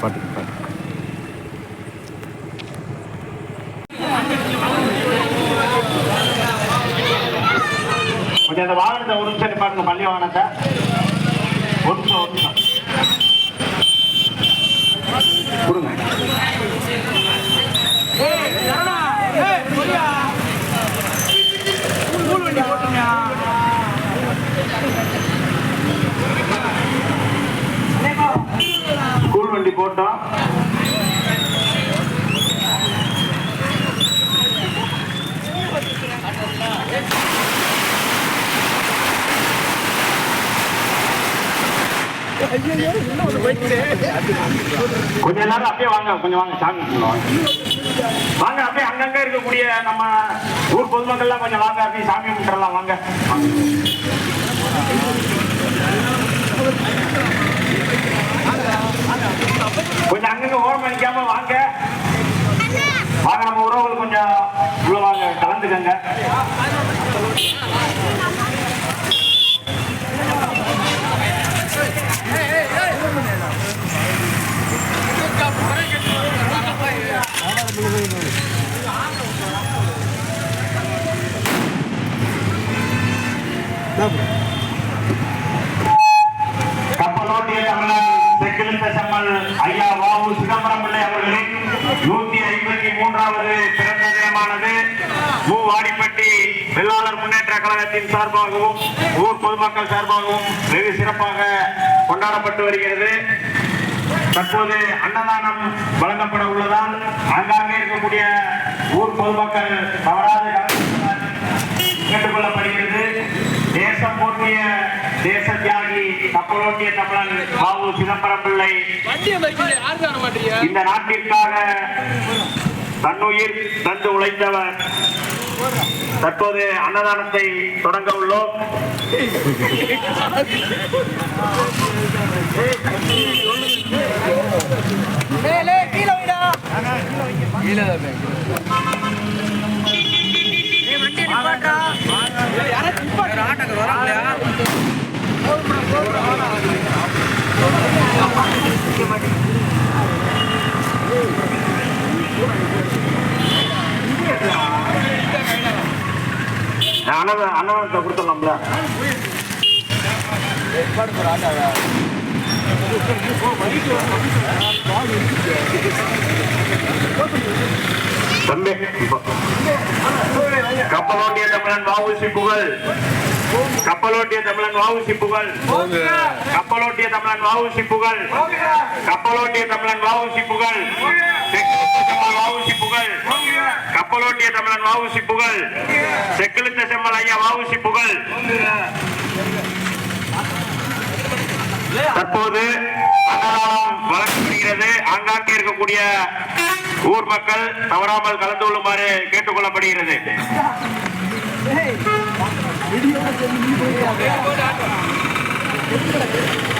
பாட்டு பாட்டு. கொஞ்சம் அந்த வாகனத்தை ஒரு நிமிஷம் பாருங்க பள்ளி வாகனத்தை. ஒரு நிமிஷம் ஒரு நிமிஷம் கொடுங்க. போட்டோம். கொஞ்ச நேரம் அப்படியே வாங்க கொஞ்சம் வாங்க சாமி வாங்க அப்படியே அங்கங்க இருக்கக்கூடிய நம்ம ஊர் பொதுமக்கள்லாம் கொஞ்சம் வாங்க அப்படியே சாமி கும்பிட்டுறலாம் வாங்க வாங்க. கொஞ்சம் அங்கங்க ஓரம் அடிக்காம வாங்க வாங்க நம்ம உறவுகள் கொஞ்சம் உள்ள வாங்க கலந்துக்கங்க கப்பலோட்டிய தமிழன் செக்கிழுத்த செம்மல் ஐயா வாவு சிதம்பரம் பிள்ளை அவர்களின் நூத்தி ஐம்பத்தி மூன்றாவது தினமானது மூவாடிப்பட்டி வெள்ளாளர் முன்னேற்ற கழகத்தின் சார்பாகவும் ஊர் பொதுமக்கள் சார்பாகவும் வெகு சிறப்பாக கொண்டாடப்பட்டு வருகிறது. தற்போது அன்னதானம் வழங்கப்பட உள்ளதால் ஆங்காங்கே இருக்கக்கூடிய ஊர் பொதுமக்கள் தவறாது கேட்டுக்கொள்ளப்படுகிறது. தேசம் போற்றிய தேச தியாகி கப்பலோட்டிய தமிழன் பாபு சிதம்பரம் பிள்ளை. இந்த நாட்டிற்காக தன்னுயிர் தந்து உழைத்தவர். தற்போது அன்னதானத்தை தொடங்க உள்ளோம். அன்னதான அன்னதானத்தை கொடுத்துடலாம்ல. தம்பி கப்பலோட்டிய தமிழன் வாவுசி புகழ். கப்பலோட்டிய தமிழன் வாவுசி புகழ். கப்பலோட்டிய தமிழன் வாவுசி புகழ். கப்பலோட்டிய தமிழன் வாவுசி புகழ். வாவுசி புகழ். கப்பலோட்டிய தமிழன் வாவுசி புகழ் செக்கிழுத்த செம்மல் ஐயா வாவுசி புகழ் தற்போது வழங்கப்படுகிறது ஆங்காங்கே இருக்கக்கூடிய ஊர் மக்கள் தவறாமல் கலந்து கொள்ளுமாறு கேட்டுக்கொள்ளப்படுகிறது இருக்கிறது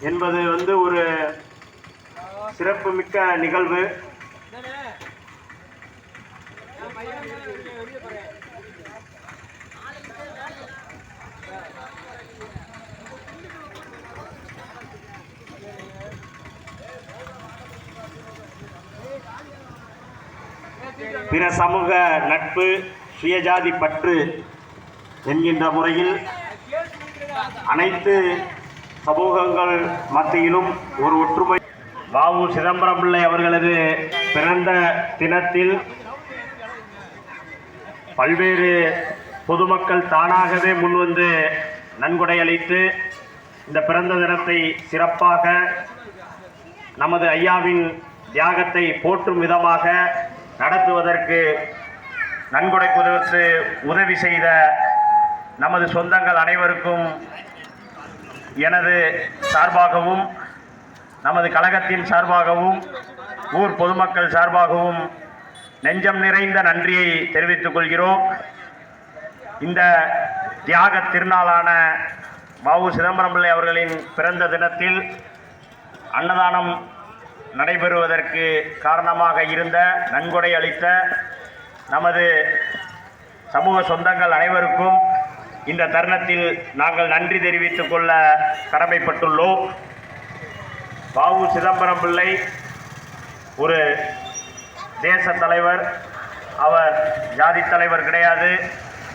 என்பது வந்து ஒரு சிறப்பு மிக்க நிகழ்வு. பிற சமூக நட்பு சுயஜாதி பற்று என்கின்ற முறையில் அனைத்து சமூகங்கள் மத்தியிலும் ஒரு ஒற்றுமை. வாவு சிதம்பரம் பிள்ளை அவர்களது பிறந்த தினத்தில் பல்வேறு பொதுமக்கள் தானாகவே முன்வந்து நன்கொடை அளித்து இந்த பிறந்த தினத்தை சிறப்பாக நமது ஐயாவின் தியாகத்தை போற்றும் விதமாக நடத்துவதற்கு நன்கொடை கொடுத்து உதவி செய்த நமது சொந்தங்கள் அனைவருக்கும் எனது சார்பாகவும் நமது கழகத்தின் சார்பாகவும் ஊர் பொதுமக்கள் சார்பாகவும் நெஞ்சம் நிறைந்த நன்றியை தெரிவித்துக் கொள்கிறோம். இந்த தியாக திருநாளான மாவு சிதம்பரம் பிள்ளை அவர்களின் பிறந்த தினத்தில் அன்னதானம் நடைபெறுவதற்கு காரணமாக இருந்த நன்கொடை அளித்த நமது சமூக சொந்தங்கள் அனைவருக்கும் இந்த தருணத்தில் நாங்கள் நன்றி தெரிவித்துக் கொள்ள கடமைப்பட்டுள்ளோம். பாபு சிதம்பரம் பிள்ளை ஒரு தேச தலைவர். அவர் ஜாதி தலைவர் கிடையாது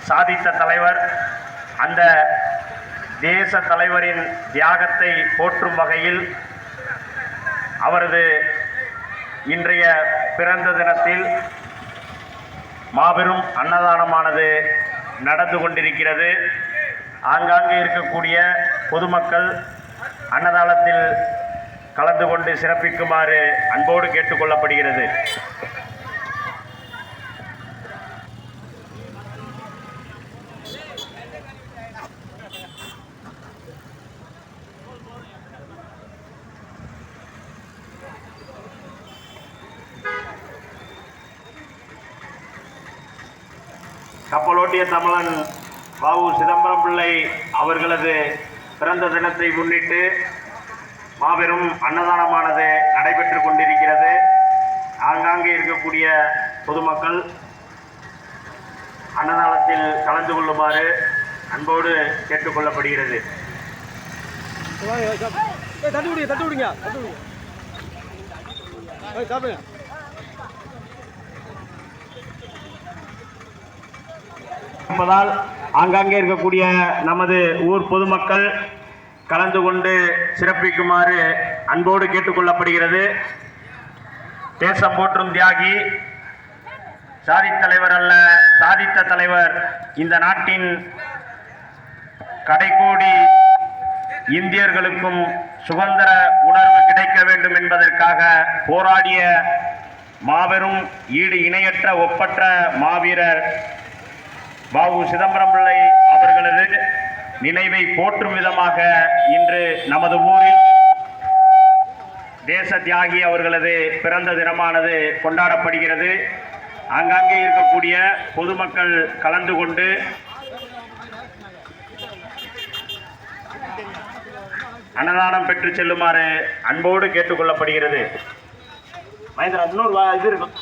சாதித்த தலைவர். அந்த தேச தலைவரின் தியாகத்தை போற்றும் வகையில் அவரது இன்றைய பிறந்த தினத்தில் மாபெரும் அன்னதானமானது நடந்து கொண்டிருக்கிறது. ஆங்காங்கே இருக்கக்கூடிய பொதுமக்கள் அன்னதானத்தில் கலந்து கொண்டு சிறப்பிக்குமாறு அன்போடு கேட்டுக்கொள்ளப்படுகிறது கப்பலோட்டிய தமிழன் பாபு சிதம்பரம் பிள்ளை அவர்களது பிறந்த தினத்தை முன்னிட்டு மாபெரும் அன்னதானமானது நடைபெற்று கொண்டிருக்கிறது. ஆங்காங்கே இருக்கக்கூடிய பொதுமக்கள் அன்னதானத்தில் கலந்து கொள்ளுமாறு அன்போடு கேட்டுக்கொள்ளப்படுகிறது தட்டு விடுங்க தட்டு விடுங்க தட்டு விடுங்க என்பதால் ஆங்காங்கே இருக்கக்கூடிய நமது ஊர் பொதுமக்கள் கலந்து கொண்டு சிறப்பிக்குமாறு அன்போடு கேட்டுக்கொள்ளப்படுகிறது. தேசம் போற்றும் தியாகி சாதித்தலைவர் அல்ல சாதித்த தலைவர் இந்த நாட்டின் கடைக்கோடி இந்தியர்களுக்கும் சுதந்திர உணர்வு கிடைக்க வேண்டும் என்பதற்காக போராடிய மாபெரும் ஈடு இணையற்ற ஒப்பற்ற மாவீரர் பாபு சிதம்பரம் பிள்ளை அவர்களது நினைவை போற்றும் விதமாக இன்று நமது ஊரில் தேச தியாகி அவர்களது பிறந்த தினமானது கொண்டாடப்படுகிறது. ஆங்காங்கே இருக்கக்கூடிய பொதுமக்கள் கலந்து கொண்டு அன்னதானம் பெற்று செல்லுமாறு அன்போடு கேட்டுக்கொள்ளப்படுகிறது. மகேந்திரா இன்னொரு இது இருக்கும்.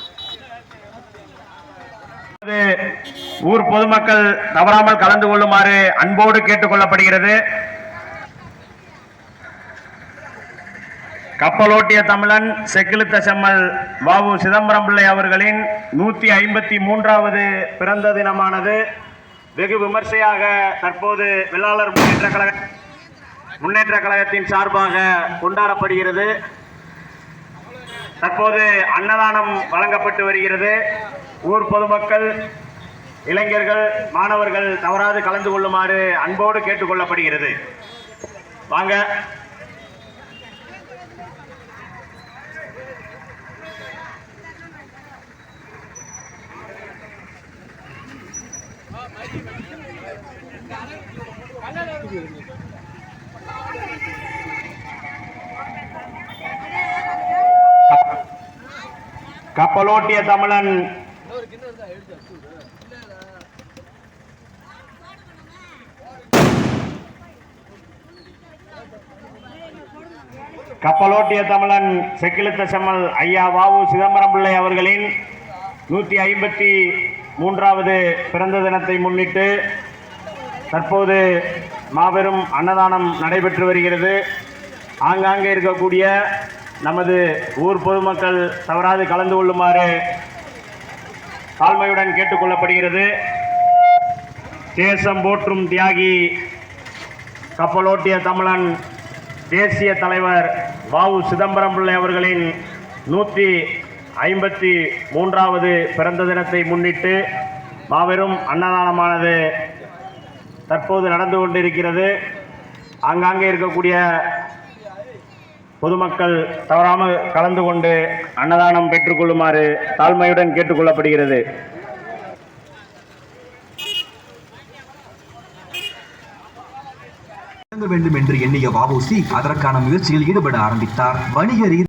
ஊர் பொதுமக்கள் தவறாமல் கலந்து கொள்ளுமாறு அன்போடு கேட்டுக்கொள்ளப்படுகிறது கப்பலோட்டிய தமிழன் செக்கிழுத்த செம்மல் வாவு சிதம்பரம் பிள்ளை அவர்களின் நூத்தி ஐம்பத்தி மூன்றாவது பிறந்த தினமானது. வெகு விமர்சையாக தற்போது வெள்ளாளர் முன்னேற்ற கழக முன்னேற்ற கழகத்தின் சார்பாக கொண்டாடப்படுகிறது. தற்போது அன்னதானம் வழங்கப்பட்டு வருகிறது. ஊர் பொதுமக்கள் இளைஞர்கள் மாணவர்கள் தவறாது கலந்து கொள்ளுமாறு அன்போடு கேட்டுக்கொள்ளப்படுகிறது வாங்க. கப்பலோட்டிய தமிழன் கப்பலோட்டிய தமிழன் செக்கிழுத்த செம்மல் ஐயா வாவு சிதம்பரம் பிள்ளை அவர்களின் நூற்றி ஐம்பத்தி மூன்றாவது பிறந்த தினத்தை முன்னிட்டு தற்போது மாபெரும் அன்னதானம் நடைபெற்று வருகிறது. ஆங்காங்கே இருக்கக்கூடிய நமது ஊர் பொதுமக்கள் தவறாது கலந்து கொள்ளுமாறு தாழ்மையுடன் கேட்டுக்கொள்ளப்படுகிறது தேசம் போற்றும் தியாகி கப்பலோட்டிய தமிழன் தேசிய தலைவர் வாவு சிதம்பரம் பிள்ளை அவர்களின் நூற்றி ஐம்பத்தி மூன்றாவது பிறந்த தினத்தை முன்னிட்டு மாபெரும் அன்னதானமானது தற்போது நடந்து கொண்டிருக்கிறது. ஆங்காங்கே இருக்கக்கூடிய பொதுமக்கள் தவறாமல் கலந்து கொண்டு அன்னதானம் பெற்றுக்கொள்ளுமாறு தாழ்மையுடன் கேட்டுக்கொள்ளப்படுகிறது வேண்டும் என்று எண்ணிய வஉசி அதற்கான முயற்சியில் ஈடுபட ஆரம்பித்தார். வணிக ரீதி